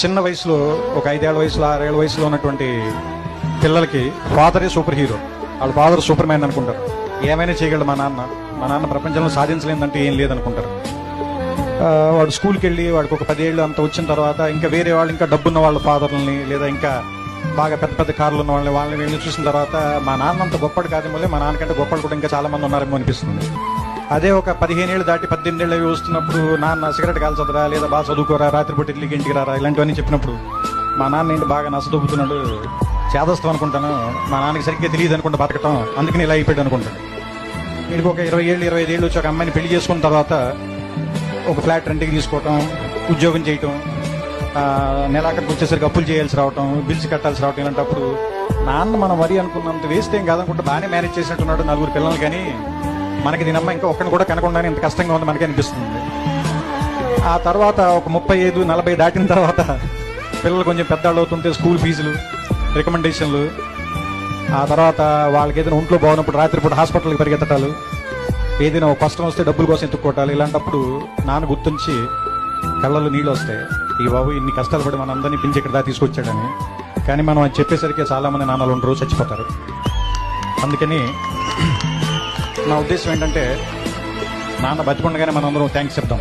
చిన్న వయసులో ఒక ఐదేళ్ళ వయసులో ఆరేళ్ళ వయసులో ఉన్నటువంటి పిల్లలకి ఫాదరే సూపర్ హీరో వాళ్ళ ఫాదర్ సూపర్ మ్యాన్ అనుకుంటారు. ఏమైనా చేయగలడు మా నాన్న? మా నాన్న ప్రపంచంలో సాధించలేదంటే ఏం లేదనుకుంటారు. వాడు స్కూల్కి వెళ్ళి వాడికి ఒక పదేళ్ళు అంత వచ్చిన తర్వాత ఇంకా వేరే వాళ్ళు ఇంకా డబ్బున్న వాళ్ళ ఫాదర్లని లేదా ఇంకా బాగా పెద్ద పెద్ద కార్లు ఉన్న వాళ్ళని వాళ్ళని వీళ్ళని చూసిన తర్వాత మా నాన్న అంత గొప్పడు కాదేమో మా నాన్నకంటే గొప్పలు కూడా ఇంకా చాలామంది ఉన్నారేమో అనిపిస్తుంది. అదే ఒక పదిహేను ఏళ్ళు దాటి పద్దెనిమిదేళ్ళు అవి వస్తున్నప్పుడు నాన్న సిగరెట్ కాల్చదురా లేదా బాగా చదువుకోరా రాత్రిపూట ఇడ్లీకి ఇంటికి రారా ఇలాంటివన్నీ చెప్పినప్పుడు మా నాన్న ఏంటి బాగా నచ్చదొబ్బుతున్నాడు చేదస్తాం అనుకుంటాను మా నాన్నకి సరిగ్గా తెలియదు అనుకుంటా బతకటం అందుకని ఇలా అయిపోయాడు అనుకుంటాను వీడికి ఒక ఇరవై ఏళ్ళు ఇరవై ఐదు ఏళ్ళు వచ్చి ఒక అమ్మాయిని పెళ్ళి చేసుకున్న తర్వాత ఒక ఫ్లాట్ రెంట్కి తీసుకోవటం ఉద్యోగం చేయటం నెలాఖరికి వచ్చేసరికి అప్పులు చేయాల్సి రావటం బిల్స్ కట్టాల్సి రావటం ఇలాంటప్పుడు నాన్న మనం మరీ అనుకున్నంత వేస్ట్ ఏం కాదనుకుంటే బాగానే మేనేజ్ చేసినట్టున్నాడు నలుగురు పిల్లలు కానీ మనకి దీనమ్మ ఇంకా ఒక్కడిని కూడా కనకుండానే ఇంత కష్టంగా ఉంది మనకి అనిపిస్తుంది. ఆ తర్వాత ఒక ముప్పై ఐదు నలభై దాటిన తర్వాత పిల్లలు కొంచెం పెద్దవాళ్ళు అవుతుంటే స్కూల్ ఫీజులు రికమెండేషన్లు ఆ తర్వాత వాళ్ళకి ఏదైనా ఒంట్లో బాగున్నప్పుడు రాత్రిపూట హాస్పిటల్కి పరిగెత్తటాలు ఏదైనా ఒక కష్టం వస్తే డబ్బుల కోసం ఎత్తుక్కోవటాలు ఇలాంటప్పుడు నాన్న గుర్తుంచి కళ్ళలో నీళ్ళు వస్తాయి. ఈ బాబు ఇన్ని కష్టాలు పడి మన అందరినీ పిలిచి ఇక్కడ దాకా తీసుకొచ్చాడని. కానీ మనం అది చెప్పేసరికి చాలామంది నాన్నలు ఉండరు చచ్చిపోతారు. అందుకని నా ఉద్దేశం ఏంటంటే నాన్న బతికుండగానే మనందరం థ్యాంక్స్ చెప్తాం.